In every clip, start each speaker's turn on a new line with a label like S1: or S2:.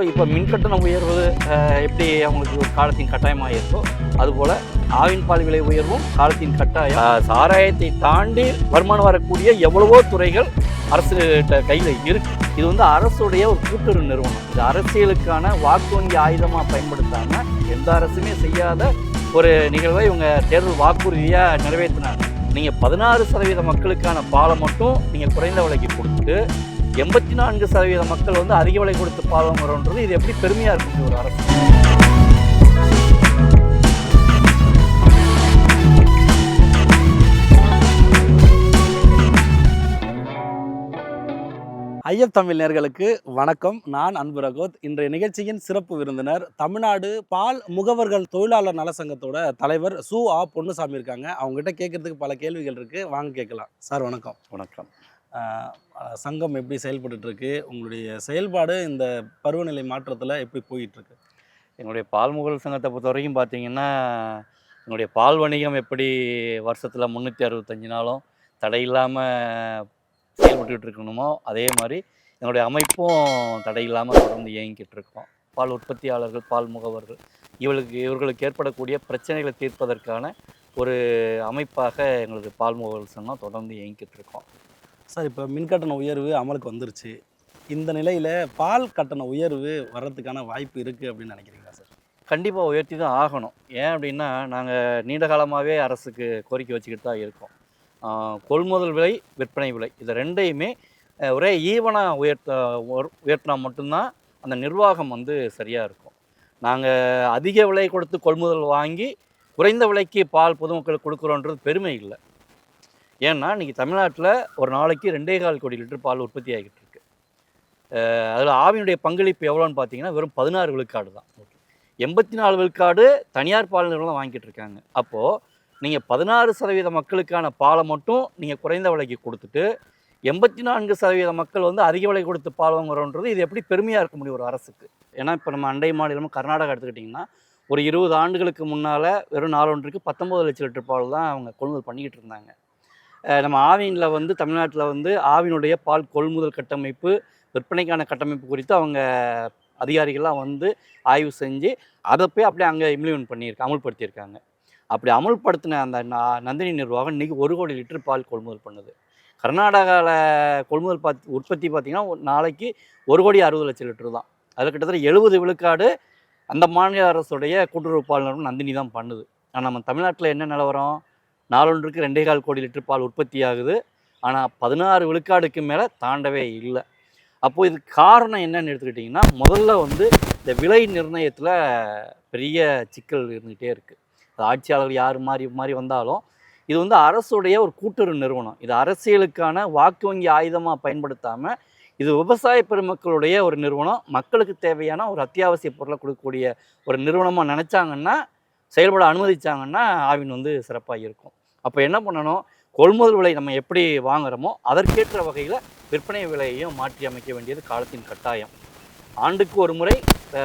S1: இப்போ மின்கட்டணம் உயர்வது எப்படி அவங்களுக்கு ஒரு காலத்தின் கட்டாயமாக இருக்கோ அதுபோல் ஆவின் பால் விலை உயர்வும் காலத்தின் கட்டாயம். சாராயத்தை தாண்டி வருமானம் வரக்கூடிய எவ்வளவோ துறைகள் அரசு கையில் இருக்கு. இது வந்து அரசுடைய ஒரு கூட்டுறவு நிறுவனம். இது அரசியலுக்கான வாக்கு வங்கி ஆயுதமாக பயன்படுத்தாமல் எந்த அரசுமே செய்யாத ஒரு நிகழ்வை இவங்க தேர்தல் வாக்குறுதியாக நிறைவேற்றினாங்க. நீங்கள் பதினாறு சதவீத மக்களுக்கான பாலை மட்டும் நீங்கள் குறைந்த விலைக்கு கொடுத்துட்டு எண்பத்தி நான்கு சதவீத மக்கள் வந்து அதிக விலை கொடுத்து பால் வாங்குறோன்றது இது எப்படி பெருமையாக இருக்குது ஒரு அரசு. ஐஎஃப் தமிழ் நேர்களுக்கு வணக்கம். நான் அன்பு ரகோத். இன்றைய நிகழ்ச்சியின் சிறப்பு விருந்தினர் தமிழ்நாடு பால் முகவர்கள் தொழிலாளர் நல சங்கத்தோட தலைவர் சு ஆ பொன்னுசாமி இருக்காங்க. அவங்ககிட்ட கேட்கறதுக்கு பல கேள்விகள் இருக்கு. வாங்க கேட்கலாம். சார் வணக்கம்.
S2: வணக்கம்.
S1: சங்கம் எப்படி செயல்பட்டுருக்கு உங்களுடைய செயல்பாடு இந்த பருவநிலை மாற்றத்தில் எப்படி போயிட்டுருக்கு
S2: எங்களுடைய பால் முகல் சங்கத்தை பொறுத்த வரைக்கும் பார்த்தீங்கன்னா எங்களுடைய பால் வணிகம் எப்படி வருஷத்தில் முந்நூற்றி அறுபத்தஞ்சு நாளும் தடையில்லாமல் செயல்பட்டுக்கிட்டு இருக்கணுமோ அதே மாதிரி எங்களுடைய அமைப்பும் தடையில்லாமல் தொடர்ந்து இயங்கிக்கிட்டு இருக்கோம் பால் உற்பத்தியாளர்கள் பால் முகவர்கள் இவளுக்கு இவர்களுக்கு ஏற்படக்கூடிய பிரச்சனைகளை தீர்ப்பதற்கான ஒரு அமைப்பாக எங்களது பால் முகவர்கள் சங்கம் தொடர்ந்து இயங்கிக்கிட்டு இருக்கோம்
S1: சார் இப்போ மின்கட்டண உயர்வு அமலுக்கு வந்துருச்சு. இந்த நிலையில் பால் கட்டண உயர்வு வர்றதுக்கான வாய்ப்பு இருக்குது அப்படின்னு நினைக்கிறீங்களா சார்?
S2: கண்டிப்பாக உயர்த்தி தான் ஆகணும். ஏன் அப்படின்னா நாங்கள் நீண்ட காலமாகவே அரசுக்கு கோரிக்கை வச்சுக்கிட்டு தான் இருக்கோம். கொள்முதல் விலை விற்பனை விலை இது ரெண்டையுமே ஒரே ஈவனாக உயர்த்த உயர்த்தினா மட்டும்தான் அந்த நிர்வாகம் வந்து சரியாக இருக்கும். நாங்கள் அதிக விலை கொடுத்து கொள்முதல் வாங்கி குறைந்த விலைக்கு பால் பொதுமக்களுக்கு கொடுக்குறோன்றது பெருமை இல்லை. ஏன்னா இன்றைக்கி தமிழ்நாட்டில் ஒரு நாளைக்கு ரெண்டே கால் கோடி லிட்டர் பால் உற்பத்தி ஆகிட்டு இருக்கு. அதில் ஆவினுடைய பங்களிப்பு எவ்வளோன்னு பார்த்தீங்கன்னா வெறும் பதினாறு விழுக்காடு தான். எண்பத்தி நாலு விழுக்காடு தனியார் பால் நிறுவனம் வாங்கிட்டு இருக்காங்க. அப்போது நீங்கள் பதினாறு சதவீத மக்களுக்கான பாலை மட்டும் நீங்கள் குறைந்த விலைக்கு கொடுத்துட்டு எண்பத்தி நான்கு சதவீத மக்கள் வந்து அதிக விலை கொடுத்து பால் வாங்குறோன்றது இது எப்படி பெருமையாக இருக்க முடியும் ஒரு அரசுக்கு? ஏன்னா இப்போ நம்ம அண்டை மாநிலம் கர்நாடகா எடுத்துக்கிட்டிங்கன்னா ஒரு இருபது ஆண்டுகளுக்கு முன்னால் வெறும் நாலொன்றுக்கு பத்தொம்பது லட்சம் லிட்டர் பால் தான் அவங்க கொள்முதல் பண்ணிக்கிட்டு இருந்தாங்க. நம்ம ஆவினில் வந்து தமிழ்நாட்டில் வந்து ஆவினுடைய பால் கொள்முதல் கட்டமைப்பு விற்பனைக்கான கட்டமைப்பு குறித்து அவங்க அதிகாரிகள்லாம் வந்து ஆய்வு செஞ்சு அதை போய் அப்படியே அங்கே இம்ப்ளிமெண்ட் பண்ணியிருக்காங்க அமுல்படுத்தியிருக்காங்க. அப்படி அமுல்படுத்தின அந்த நந்தினி நிர்வாகம் இன்றைக்கி ஒரு கோடி லிட்டர் பால் கொள்முதல் பண்ணுது. கர்நாடகாவில் கொள்முதல் பாத் உற்பத்தி பார்த்திங்கன்னா நாளைக்கு ஒரு கோடி அறுபது லட்சம் லிட்டர் தான். அதில் கிட்டத்தட்ட எழுபது விழுக்காடு அந்த மாநில அரசுடைய கூட்டுறவு பால் நிறுவனம் நந்தினி தான் பண்ணுது. ஆனால் நம்ம தமிழ்நாட்டில் என்ன நிலவரம்? நாளொன்றுக்கு ரெண்டே கால் கோடி லிட்டர் பால் உற்பத்தி ஆகுது ஆனால் பதினாறு விழுக்காடுக்கு மேலே தாண்டவே இல்லை. அப்போது இதுக்கு காரணம் என்னன்னு எடுத்துக்கிட்டிங்கன்னா முதல்ல வந்து இந்த விலை நிர்ணயத்தில் பெரிய சிக்கல் இருந்துகிட்டே இருக்குது அது ஆட்சியாளர்கள் யார் மாதிரி மாதிரி வந்தாலும் இது வந்து அரசுடைய ஒரு கூட்டுறவு நிறுவனம். இது அரசியலுக்கான வாக்கு வங்கி ஆயுதமாக பயன்படுத்தாமல் இது விவசாய பெருமக்களுடைய ஒரு நிறுவனம். மக்களுக்கு தேவையான ஒரு அத்தியாவசிய பொருளை கொடுக்கக்கூடிய ஒரு நிறுவனமாக நினச்சாங்கன்னா செயல்பட அனுமதிச்சாங்கன்னா ஆவின் வந்து சிறப்பாக இருக்கும். அப்போ என்ன பண்ணணும்? கொள்முதல் விலை நம்ம எப்படி வாங்குறோமோ அதற்கேற்ற வகையில் விற்பனை விலையையும் மாற்றி அமைக்க வேண்டியது காலத்தின் கட்டாயம். ஆண்டுக்கு ஒரு முறை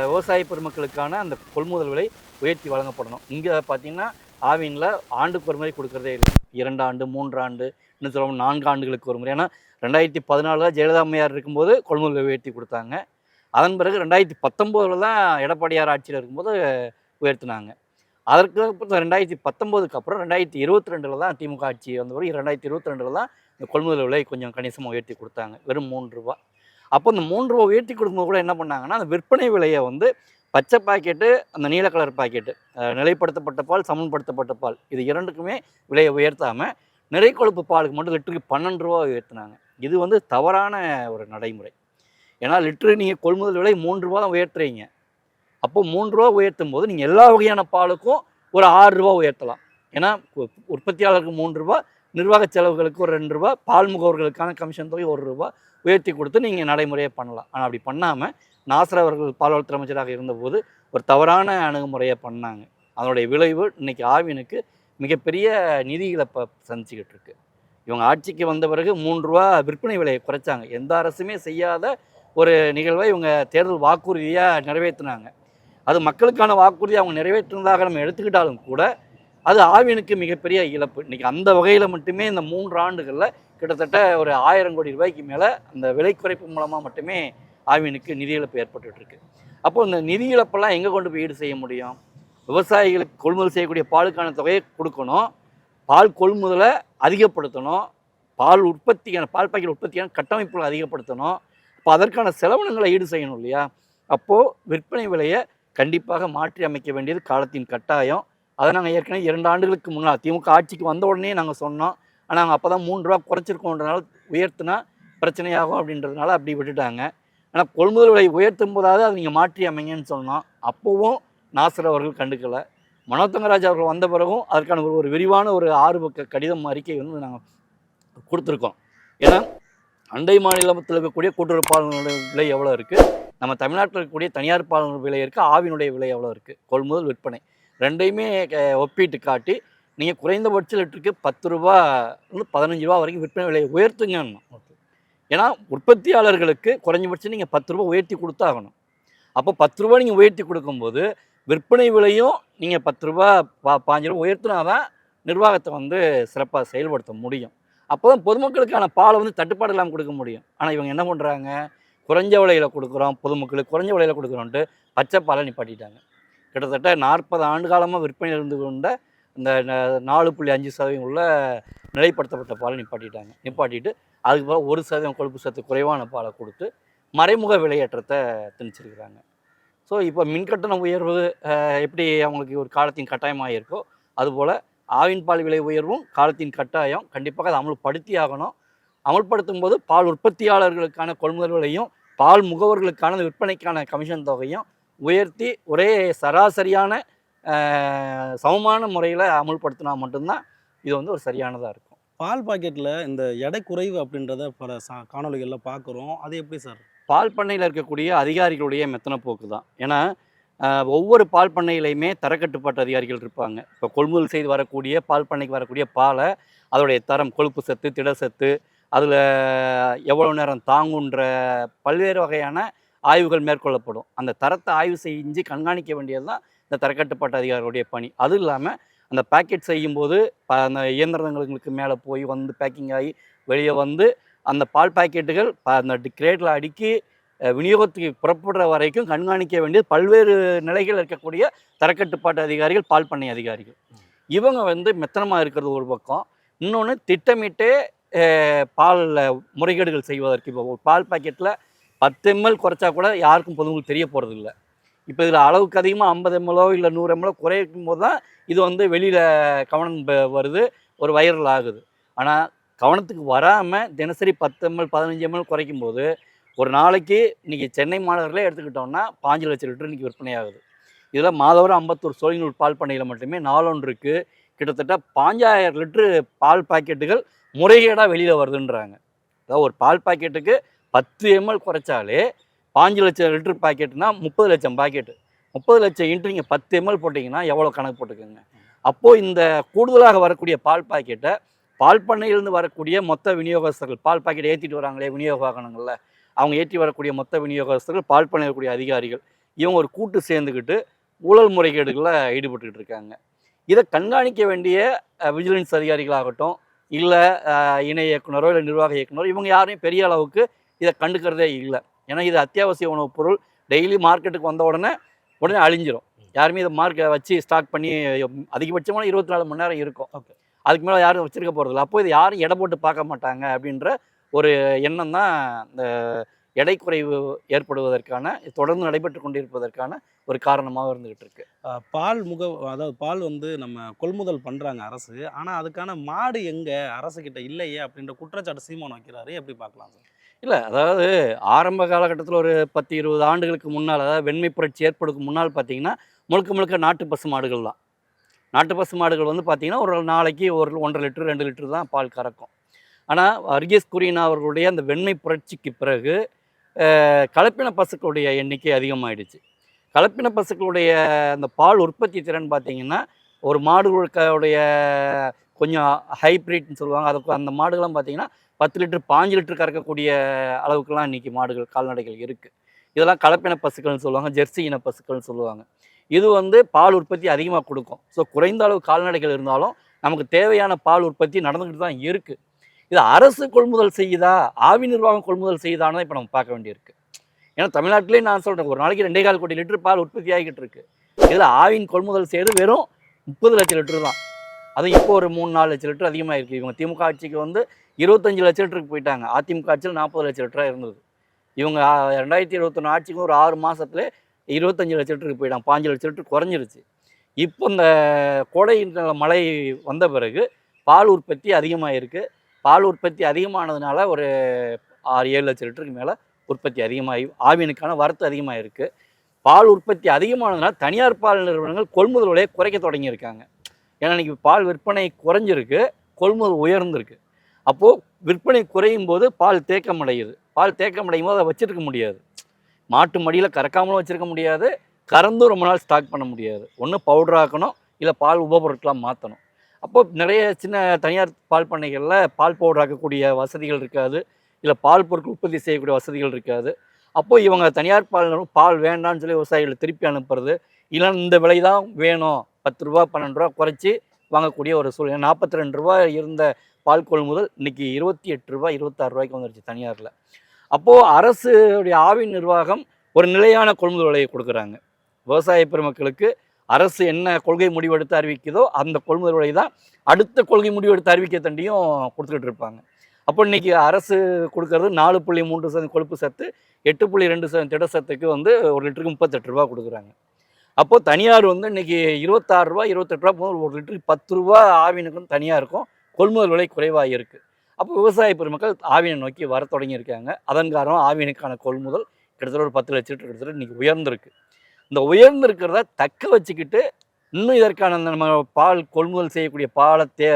S2: விவசாய பெருமக்களுக்கான அந்த கொள்முதல் விலை உயர்த்தி வழங்கப்படணும். இங்கே பார்த்தீங்கன்னா ஆவினில் ஆண்டுக்கு ஒரு முறை கொடுக்குறதே இல்லை. இரண்டு ஆண்டு மூன்றாண்டு இன்னும் சொல்ல நான்கு ஆண்டுகளுக்கு ஒரு முறை. ஏன்னா ரெண்டாயிரத்தி பதினாலில் ஜெயலலிதா அம்மையார் இருக்கும்போது கொள்முதல் விலை உயர்த்தி கொடுத்தாங்க. அதன் பிறகு ரெண்டாயிரத்தி பத்தொம்போதில் தான் எடப்பாடியார் ஆட்சியில் இருக்கும்போது உயர்த்தினாங்க. அதற்கு அப்புறம் ரெண்டாயிரத்தி பத்தொம்போதுக்கு அப்புறம் ரெண்டாயிரத்தி இருபத்தி ரெண்டில் தான் திமுக ஆட்சி வந்த பிறகு ரெண்டாயிரத்தி இருபத்தி ரெண்டில் தான் இந்த கொள்முதல் விலை கொஞ்சம் கணிசமாக உயர்த்தி கொடுத்தாங்க. வெறும் மூன்று ரூபா. அப்போ இந்த மூன்று ரூபா உயர்த்தி கொடுக்கும்போது கூட என்ன பண்ணாங்கன்னா அந்த விற்பனை விலையை வந்து பச்சை பாக்கெட்டு அந்த நீல கலர் பாக்கெட்டு நிலைப்படுத்தப்பட்ட பால் சமன்படுத்தப்பட்ட பால் இது இரண்டுக்குமே விலையை உயர்த்தாமல் நிறை கொழுப்பு பாலுக்கு மட்டும் லிட்டருக்கு பன்னெண்டு ரூபா உயர்த்தினாங்க. இது வந்து தவறான ஒரு நடைமுறை. ஏன்னா லிட்டரு நீங்கள் கொள்முதல் விலை மூன்று ரூபா தான் உயர்த்துறீங்க. அப்போ மூன்று ரூபா உயர்த்தும் போது நீங்கள் எல்லா வகையான பாலுக்கும் ஒரு ஆறு ரூபா உயர்த்தலாம். ஏன்னா உற்பத்தியாளருக்கு மூன்று ரூபா நிர்வாக செலவுகளுக்கு ஒரு ரெண்டு ரூபா பால் முகவர்களுக்கான கமிஷன் தொகை ஒரு ரூபா உயர்த்தி கொடுத்து நீங்கள் நடைமுறையை பண்ணலாம். ஆனால் அப்படி பண்ணாமல் நாசர் அவர்கள் பால்வளத்துறை அமைச்சராக இருந்தபோது ஒரு தவறான அணுகுமுறையை பண்ணாங்க. அதனுடைய விளைவு இன்றைக்கி ஆவினுக்கு மிகப்பெரிய நிதிகளை ப சந்திச்சுக்கிட்டு இருக்கு. இவங்க ஆட்சிக்கு வந்த பிறகு மூன்று ரூபா விற்பனை விலையை குறைச்சாங்க. எந்த அரசுமே செய்யாத ஒரு நிகழ்வை இவங்க தேர்தல் வாக்குறுதியாக நிறைவேற்றினாங்க அது மக்களுக்கான வாக்குறுதி அவங்க நிறைவேற்றினதாக நம்ம எடுத்துக்கிட்டாலும் கூட அது ஆவினுக்கு மிகப்பெரிய இழப்பு. இன்றைக்கி அந்த வகையில் மட்டுமே இந்த மூன்று ஆண்டுகளில் கிட்டத்தட்ட ஒரு ஆயிரம் கோடி ரூபாய்க்கு மேலே அந்த விலை குறைப்பு மூலமாக மட்டுமே ஆவினுக்கு நிதி இழப்பு ஏற்பட்டுருக்கு அப்போது அப்போ இந்த நிதி இழப்பெல்லாம் எங்கே கொண்டு போய் ஈடு செய்ய முடியும்? விவசாயிகளுக்கு கொள்முதல் செய்யக்கூடிய பாலுக்கான தொகையை கொடுக்கணும். பால் கொள்முதலை அதிகப்படுத்தணும். பால் உற்பத்திக்கான பால் பாக்கெட் உற்பத்தியான கட்டமைப்புகளை அதிகப்படுத்தணும். அப்போ அதற்கான செலவினங்களை ஈடு செய்யணும் இல்லையா? அப்போது விற்பனை விலையை கண்டிப்பாக மாற்றி அமைக்க வேண்டியது காலத்தின் கட்டாயம். அதை நாங்கள் ஏற்கனவே இரண்டு ஆண்டுகளுக்கு முன்னால் திமுக ஆட்சிக்கு வந்த உடனே நாங்கள் சொன்னோம். ஆனால் நாங்கள் அப்போ தான் மூன்று ரூபா குறைச்சிருக்கோன்றனால உயர்த்தினா பிரச்சனையாகும் அப்படின்றதுனால அப்படி விட்டுட்டாங்க. ஆனால் கொள்முதல் விலை உயர்த்தும் போதாவது அதை நீங்கள் மாற்றி அமைங்கன்னு சொன்னோம். அப்போவும் நாசர் அவர்கள் கண்டுக்கலை. மனோத்தங்கராஜ் அவர்கள் வந்த பிறகும் அதற்கான ஒரு ஒரு விரிவான ஒரு ஆறு பக்க கடிதம் அறிக்கை வந்து நாங்கள் கொடுத்துருக்கோம். ஏன்னா அண்டை மாநிலத்தில் இருக்கக்கூடிய கூட்டுறவு பாலனுடைய விலை எவ்வளோ இருக்குது நம்ம தமிழ்நாட்டில் இருக்கக்கூடிய தனியார் பாலன் விலை இருக்குது ஆவினுடைய விலை எவ்வளோ இருக்குது கொள்முதல் விற்பனை. ரெண்டையுமே க- ஒப்பிட்டு காட்டி நீங்கள் குறைந்தபட்ச லிட்டருக்கு பத்து ரூபா பதினஞ்சு ரூபா வரைக்கும் விற்பனை விலையை உயர்த்துங்கன்னு. ஏன்னா உற்பத்தியாளர்களுக்கு குறைஞ்சபட்சம் நீங்கள் பத்து ரூபா உயர்த்தி கொடுத்தாகணும். அப்போ பத்து ரூபா நீங்கள் உயர்த்தி கொடுக்கும்போது விற்பனை விலையும் நீங்கள் பத்து ரூபா பா பாஞ்சு ரூபா உயர்த்தினா தான் நிர்வாகத்தை வந்து சிறப்பாக செயல்படுத்த முடியும். அப்போ தான் பொதுமக்களுக்கான பாலை வந்து தட்டுப்பாடு இல்லாமல் கொடுக்க முடியும். ஆனால் இவங்க என்ன பண்ணுறாங்க குறைஞ்ச விலையில் கொடுக்குறோம் பொதுமக்களுக்கு குறைஞ்ச விலையில் கொடுக்குறோன்ட்டு பச்சை பாலை நிப்பாட்டிட்டாங்க. கிட்டத்தட்ட நாற்பது ஆண்டு காலமாக விற்பனை இருந்து கொண்ட இந்த நாலு புள்ளி அஞ்சு சதவீதம் உள்ள நிலைப்படுத்தப்பட்ட பாலை நிப்பாட்டிட்டாங்க. நிப்பாட்டிட்டு அதுக்கு பிறகு ஒரு சதவீதம் கொழுப்பு சத்து குறைவான பாலை கொடுத்து மறைமுக விலையேற்றத்தை திணிச்சிருக்கிறாங்க. ஸோ இப்போ மின்கட்டண உயர்வு எப்படி அவங்களுக்கு ஒரு காலத்தின் கட்டாயமாக இருக்கோ அதுபோல் ஆவின் பால் விலை உயர்வும் காலத்தின் கட்டாயம். கண்டிப்பாக அதை அமல்படுத்தி ஆகணும் அமல்படுத்தும் போது பால் உற்பத்தியாளர்களுக்கான கொள்முதல் விலையும் பால் முகவர்களுக்கான விற்பனைக்கான கமிஷன் தொகையும் உயர்த்தி ஒரே சராசரியான சமமான முறையில் அமல்படுத்தினா மட்டும்தான் இது வந்து ஒரு சரியானதாக இருக்கும்.
S3: பால் பாக்கெட்டில் இந்த எடை குறைவு அப்படின்றத பல சா காணொலிகளில் பார்க்குறோம் அது எப்படி சார்?
S2: பால் பண்ணையில் இருக்கக்கூடிய அதிகாரிகளுடைய மெத்தன போக்கு தான். ஏன்னா ஒவ்வொரு பால் பண்ணையிலையுமே தரக்கட்டுப்பாட்டு அதிகாரிகள் இருப்பாங்க. இப்போ கொள்முதல் செய்து வரக்கூடிய பால் பண்ணைக்கு வரக்கூடிய பாலை அதோடைய தரம் கொழுப்பு சத்து திட சத்து அதில் எவ்வளோ நேரம் தாங்குன்ற பல்வேறு வகையான ஆய்வுகள் மேற்கொள்ளப்படும். அந்த தரத்தை ஆய்வு செஞ்சு கண்காணிக்க வேண்டியது தான் இந்த தரக்கட்டுப்பாட்டு அதிகாரிகளுடைய பணி. அதுவும் இல்லாமல் அந்த பேக்கெட் செய்யும்போது ப அந்த இயந்திரங்களுக்கு மேலே போய் வந்து பேக்கிங் ஆகி வெளியே வந்து அந்த பால் பாக்கெட்டுகள் அந்த கிரேட்டில் அடுக்கி விநியோகத்துக்கு புறப்படுற வரைக்கும் கண்காணிக்க வேண்டியது பல்வேறு நிலைகள் இருக்கக்கூடிய தரக்கட்டுப்பாட்டு அதிகாரிகள் பால் பண்ணை அதிகாரிகள். இவங்க வந்து மெத்தனமாக இருக்கிறது ஒரு பக்கம். இன்னொன்று திட்டமிட்டே பாலில் முறைகேடுகள் செய்வதற்கு இப்போ ஒரு பால் பாக்கெட்டில் பத்து எம்எல் குறைச்சா கூட யாருக்கும் பொதுமக்கள் தெரிய போகிறது இல்லை. இப்போ இதில் அளவுக்கு அதிகமாக ஐம்பது எம்எல்ஓ இல்லை நூறு எம்எல்ஓ குறைக்கும் போது தான் இது வந்து வெளியில் கவனம் வருது ஒரு வைரல் ஆகுது. ஆனால் கவனத்துக்கு வராமல் தினசரி பத்து எம்எல் பதினஞ்சு எம்எல் குறைக்கும் போது ஒரு நாளைக்கு இன்றைக்கி சென்னை மாநகரில் எடுத்துக்கிட்டோம்னா பாஞ்சு லட்சம் லிட்டர் இன்றைக்கி விற்பனை ஆகுது. இதில் மாதவரம் அம்பத்தூர் சோழிநூல் பால் பண்ணையில் மட்டுமே நாளொன்றுக்கு கிட்டத்தட்ட பாஞ்சாயிரம் லிட்ரு பால் பாக்கெட்டுகள் முறைகேடாக வெளியில் வருதுன்றாங்க. அதாவது ஒரு பால் பாக்கெட்டுக்கு பத்து எம்எல் குறைச்சாலே பாஞ்சு லட்சம் லிட்டர் பாக்கெட்னா முப்பது லட்சம் பாக்கெட்டு. முப்பது லட்சம் இன்ட்டு நீங்கள் பத்து எம்எல் போட்டிங்கன்னா எவ்வளோ கணக்கு போட்டுக்கோங்க. அப்போது இந்த கூடுதலாக வரக்கூடிய பால் பாக்கெட்டை பால் பண்ணையிலிருந்து வரக்கூடிய மொத்த விநியோகஸ்தர்கள் பால் பாக்கெட் ஏற்றிட்டு வராங்களே விநியோக வாகனங்களில். அவங்க ஏற்றி வரக்கூடிய மொத்த விநியோகஸ்தர்கள் பால் பண்ணையில் இருக்கக்கூடிய அதிகாரிகள் இவங்க ஒரு கூட்டு சேர்ந்துக்கிட்டு ஊழல் முறைகேடுகளில் ஈடுபட்டுக்கிட்டு இருக்காங்க. இதை கண்காணிக்க வேண்டிய விஜிலன்ஸ் அதிகாரிகளாகட்டும் இல்லை இணை இயக்குனரோ இல்லை நிர்வாக இயக்குனரோ இவங்க யாரையும் பெரிய அளவுக்கு இதை கண்டுக்கிறதே இல்லை. ஏன்னா இது அத்தியாவசிய உணவுப் பொருள். டெய்லி மார்க்கெட்டுக்கு வந்த உடனே உடனே அழிஞ்சிரும். யாருமே இதை மார்க்கெ வச்சு ஸ்டாக் பண்ணி அதிகபட்சமான இருபத்தி நாலு மணி நேரம் இருக்கும்.
S3: Okay.
S2: அதுக்கு மேலே யாரும் வச்சிருக்க போகிறதில்ல அப்போ இது யாரும் எடை போட்டு பார்க்க மாட்டாங்க அப்படின்ற ஒரு எண்ணம் தான் இந்த எடை குறைவு ஏற்படுவதற்கான தொடர்ந்து நடைபெற்று கொண்டிருப்பதற்கான ஒரு காரணமாக இருந்துகிட்டு இருக்கு.
S3: பால் முக அதாவது பால் வந்து நம்ம கொள்முதல் பண்ணுறாங்க அரசு. ஆனால் அதுக்கான மாடு எங்கே? அரசுக்கிட்ட இல்லையே அப்படின்ற குற்றச்சாட்டு சீமான் வைக்கிறாரு. எப்படி பார்க்கலாம் சார்?
S2: இல்லை அதாவது ஆரம்ப காலகட்டத்தில் ஒரு பத்து இருபது ஆண்டுகளுக்கு முன்னால் அதாவது வெண்மை புரட்சி ஏற்படுக்கு முன்னால் பார்த்தீங்கன்னா முழுக்க முழுக்க நாட்டு பசு மாடுகள் தான். நாட்டு பசு மாடுகள் வந்து பார்த்தீங்கன்னா ஒரு நாளைக்கு ஒரு ஒன்றரை லிட்டர் ரெண்டு லிட்டர் தான் பால் கறக்கும். ஆனால் வர்கீஸ் குரியனா அவர்களுடைய அந்த வெண்மை புரட்சிக்கு பிறகு கலப்பின பசுக்களுடைய எண்ணிக்கை அதிகமாகிடுச்சு கலப்பின பசுக்களுடைய அந்த பால் உற்பத்தி திறன் பார்த்தீங்கன்னா ஒரு மாடுகளுடைய கொஞ்சம் ஹைப்ரிட்னு சொல்லுவாங்க. அதுக்கு அந்த மாடுகள்லாம் பார்த்தீங்கன்னா பத்து லிட்டர் பாஞ்சு லிட்டர் கறக்கக்கூடிய அளவுக்குலாம் இன்றைக்கி மாடுகள் கால்நடைகள் இருக்குது இதெல்லாம் கலப்பின பசுக்கள்னு சொல்லுவாங்க ஜெர்சி இன பசுக்கள்னு சொல்லுவாங்க. இது வந்து பால் உற்பத்தி அதிகமாக கொடுக்கும். ஸோ குறைந்த அளவு கால்நடைகள் இருந்தாலும் நமக்கு தேவையான பால் உற்பத்தி நடந்துக்கிட்டு தான் இருக்குது இது அரசு கொள்முதல் செய்யுதா? ஆவி நிர்வாகம் கொள்முதல் செய்யுதான்னு இப்போ நம்ம பார்க்க வேண்டியிருக்கு. ஏன்னா தமிழ்நாட்டிலே நான் சொல்கிறேன் ஒரு நாளைக்கு ரெண்டே கால் கோடி லிட்டர் பால் உற்பத்தி ஆகிக்கிட்டு இருக்கு. இதில் ஆவின் கொள்முதல் செய்து வெறும் முப்பது லட்சம் லிட்டர் தான். அது இப்போ ஒரு மூணு நாலு லட்சம் லிட்டர் அதிகமாக இருக்குது இவங்க திமுக ஆட்சிக்கு வந்து இருபத்தஞ்சு லட்சம் லிட்டருக்கு போயிட்டாங்க. அதிமுக ஆட்சியில் நாற்பது லட்சம் லிட்டராக இருந்தது. இவங்க ரெண்டாயிரத்தி இருபத்தொன்று ஆட்சிக்கு ஒரு ஆறு மாதத்துல இருபத்தஞ்சு லட்சம் லிட்டருக்கு போயிட்டாங்க. பாஞ்சு லட்சம் லிட்டர் குறைஞ்சிருச்சு. இப்போ இந்த கோடை மழை வந்த பிறகு பால் உற்பத்தி அதிகமாக இருக்குது பால் உற்பத்தி அதிகமானதுனால ஒரு ஆறு ஏழு லட்சம் லிட்டருக்கு மேலே உற்பத்தி அதிகமாகி ஆவினுக்கான வரத்து அதிகமாக இருக்குது பால் உற்பத்தி அதிகமானதுனால தனியார் பால் நிறுவனங்கள் கொள்முதல் விலையை குறைக்க தொடங்கியிருக்காங்க. ஏன்னா இன்னைக்கு பால் விற்பனை குறைஞ்சிருக்கு கொள்முதல் உயர்ந்திருக்கு. அப்போது விற்பனை குறையும் போது பால் தேக்கமடையுது. பால் தேக்கமடையும் போது அதை வச்சுருக்க முடியாது. மாட்டு மடியில் கறக்காமலும் வச்சுருக்க முடியாது. கறந்தும் ரொம்ப நாள் ஸ்டாக் பண்ண முடியாது. ஒன்று பவுடர் ஆக்கணும் இல்லை பால் உபபொருட்களாக மாற்றணும் அப்போ நிறைய சின்ன தனியார் பால் பண்ணைகளில் பால் பவுடர் ஆக்கக்கூடிய வசதிகள் இருக்காது. இல்லை பால் பொருட்கள் உற்பத்தி செய்யக்கூடிய வசதிகள் இருக்காது. அப்போது இவங்க தனியார் பால் பால் வேண்டாம்னு சொல்லி விவசாயிகளை திருப்பி அனுப்புறது இல்லை இந்த விலை தான் வேணும். பத்து ரூபா பன்னெண்டு ரூபா குறைச்சி வாங்கக்கூடிய ஒரு சூழ்நிலை. நாற்பத்தி ரெண்டு ரூபா இருந்த பால் கொள்முதல் இன்னைக்கு இருபத்தி எட்டு ரூபா இருபத்தாறு ரூபாய்க்கு வந்துருச்சு தனியாரில். அப்போது அரசுடைய ஆவின் நிர்வாகம் ஒரு நிலையான கொள்முதல் விலையை கொடுக்குறாங்க. விவசாய பெருமக்களுக்கு அரசு என்ன கொள்கை முடிவெடுத்து அறிவிக்குதோ அந்த கொள்முதல் விலை தான் அடுத்த கொள்கை முடிவெடுத்து அறிவிக்க தண்டியும் கொடுத்துக்கிட்டு இருப்பாங்க. அப்போ இன்னைக்கு அரசு கொடுக்கறது நாலு புள்ளி மூன்று சதவீதம் கொழுப்பு சத்து எட்டு புள்ளி ரெண்டு சதவீதம் திட சத்துக்கு வந்து ஒரு லிட்டருக்கு முப்பத்தெட்டு ரூபா கொடுக்குறாங்க. அப்போது தனியார் வந்து இன்னைக்கு இருபத்தாறு ரூபா இருபத்தெட்டு ரூபா போது ஒரு லிட்டருக்கு பத்து ரூபா ஆவினுக்கும் தனியாக இருக்கும். கொள்முதல் விலை குறைவாக இருக்குது அப்போ விவசாய பெருமக்கள் ஆவினை நோக்கி வர தொடங்கியிருக்காங்க. அதன் காரணம் ஆவினுக்கான கொள்முதல் கிட்டத்தட்ட ஒரு பத்து லட்சம் லிட்டர் கிட்டத்தட்ட இன்றைக்கி உயர்ந்திருக்கு. இந்த உயர்ந்திருக்கிறத தக்க வச்சுக்கிட்டு இன்னும் இதற்கான அந்த நம்ம பால் கொள்முதல் செய்யக்கூடிய பாலை தே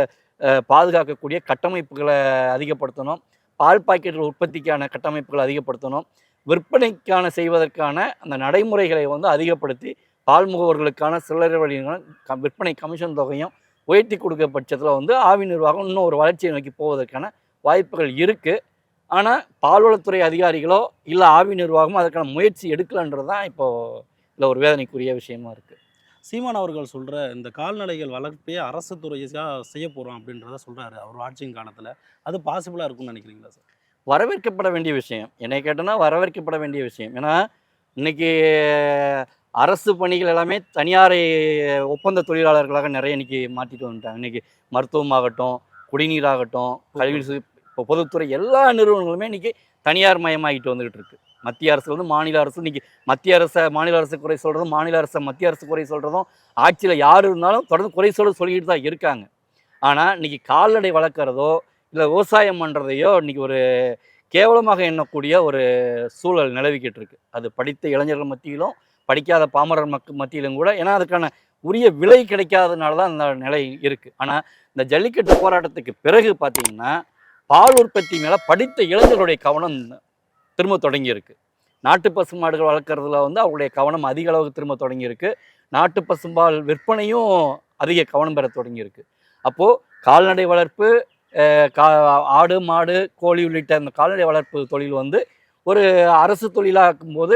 S2: பாதுகாக்கக்கூடிய கட்டமைப்புகளை அதிகப்படுத்தணும். பால் பாக்கெட்டுகள் உற்பத்திக்கான கட்டமைப்புகளை அதிகப்படுத்தணும். விற்பனைக்கான செய்வதற்கான அந்த நடைமுறைகளை வந்து அதிகப்படுத்தி பால் முகவர்களுக்கான சில்லறை வழியான க- விற்பனை கமிஷன் தொகையும் உயர்த்தி கொடுக்க பட்சத்தில் வந்து ஆவி நிர்வாகம் இன்னும் ஒரு வளர்ச்சியை நோக்கி போவதற்கான வாய்ப்புகள் இருக்குது ஆனால் பால்வளத்துறை அதிகாரிகளோ இல்லை ஆவி நிர்வாகமோ அதற்கான முயற்சி எடுக்கலன்றது தான் இப்போது இதில் ஒரு வேதனைக்குரிய விஷயமா இருக்குது
S3: சீமான் அவர்கள் சொல்ற இந்த கால்நடைகள் வளர்ப்பே அரசு துறையாக செய்ய போறோம் அப்படின்றத சொல்றாரு அவர் ஆட்சியின் காலத்துல. அது பாசிபிளா இருக்கும்னு நினைக்கிறீங்களா சார்
S2: வரவேற்கப்பட வேண்டிய விஷயம். என்னை கேட்டோன்னா வரவேற்கப்பட வேண்டிய விஷயம். ஏன்னா இன்னைக்கு அரசு பணிகள் எல்லாமே தனியாரை ஒப்பந்த தொழிலாளர்களாக நிறைய இன்னைக்கு மாற்றிட்டு வந்துட்டாங்க. இன்னைக்கு மருத்துவமாகட்டும் குடிநீராகட்டும் கல்வி இப்போ பொதுத்துறை எல்லா நிறுவனங்களுமே இன்னைக்கு தனியார் மயமாகிட்டு வந்துகிட்டு இருக்கு. மத்திய அரசு வந்து மாநில அரசு இன்னைக்கு மத்திய அரசை மாநில அரசு குறை சொல்கிறதும் மாநில அரசை மத்திய அரசு குறை சொல்கிறதும் ஆட்சியில் யார் இருந்தாலும் தொடர்ந்து குறை சொல்ல சொல்லிக்கிட்டு தான் இருக்காங்க. ஆனால் இன்னைக்கு கால்நடை வளர்க்குறதோ இல்லை விவசாயம் பண்ணுறதையோ இன்றைக்கி ஒரு கேவலமாக எண்ணக்கூடிய ஒரு சூழல் நிலவிக்கிட்டு இருக்கு. அது படித்த இளைஞர்கள் மத்தியிலும் படிக்காத பாமரர் மக்க மத்தியிலும் கூட ஏன்னா அதுக்கான உரிய விலை கிடைக்காதனால தான் அந்த நிலை இருக்குது ஆனால் இந்த ஜல்லிக்கட்டு போராட்டத்துக்கு பிறகு பார்த்தீங்கன்னா பால் உற்பத்தி மேலே படித்த இளைஞர்களுடைய கவனம் திரும்ப தொடங்கியிருக்கு. நாட்டு பசுமாடுகள் வளர்க்குறதுல வந்து அவருடைய கவனம் அதிக அளவுக்கு திரும்ப தொடங்கியிருக்கு. நாட்டு பசும்பால் விற்பனையும் அதிக கவனம் பெற தொடங்கியிருக்கு. அப்போது கால்நடை வளர்ப்பு கா ஆடு மாடு கோழி உள்ளிட்ட அந்த கால்நடை வளர்ப்பு தொழில் வந்து ஒரு அரசு தொழிலாக்கும் போது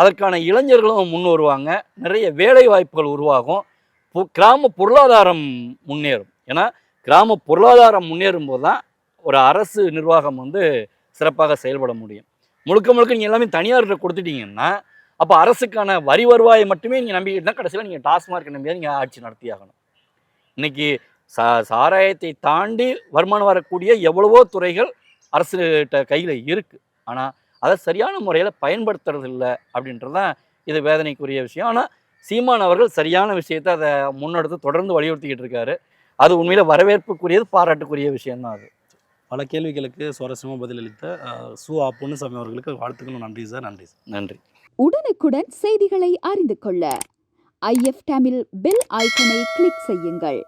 S2: அதற்கான இளைஞர்களும் முன் வருவாங்க நிறைய வேலை வாய்ப்புகள் உருவாகும். கிராம பொருளாதாரம் முன்னேறும். ஏன்னா கிராம பொருளாதாரம் முன்னேறும் போது தான் ஒரு அரசு நிர்வாகம் வந்து சிறப்பாக செயல்பட முடியும். முழுக்க முழுக்க நீங்கள் எல்லாமே தனியார்கிட்ட கொடுத்துட்டீங்கன்னா அப்போ அரசுக்கான வரி வருவாயை மட்டுமே நீங்கள் நம்பிக்கிட்டு தான் கடைசியில் நீங்கள் டாஸ்மார்க் நம்பியாக நீங்கள் ஆட்சி நடத்தி ஆகணும் இன்னைக்கு சா சாராயத்தை தாண்டி வருமானம் வரக்கூடிய எவ்வளவோ துறைகள் அரசு கையில் இருக்குது ஆனால் அதை சரியான முறையில் பயன்படுத்துறது இல்லை அப்படின்றது தான் இது வேதனைக்குரிய விஷயம். ஆனால் சீமான் அவர்கள் சரியான விஷயத்தை அதை முன்னெடுத்து தொடர்ந்து வலியுறுத்திக்கிட்டு இருக்காரு. அது உண்மையில் வரவேற்புக்குரியது பாராட்டுக்குரிய விஷயம்தான் அது.
S3: பல கேள்விகளுக்கு சுவாரஸ்யமாக பதிலளித்த சு ஆ பொன்னுசாமி அவர்களுக்கு வாழ்த்துக்களும் நன்றி சார் நன்றி சார்.
S2: நன்றி.
S4: உடனுக்குடன் செய்திகளை அறிந்து கொள்ள ஐஎஃப் தமிழ் பெல் ஐக்கனை கிளிக் செய்யுங்கள்.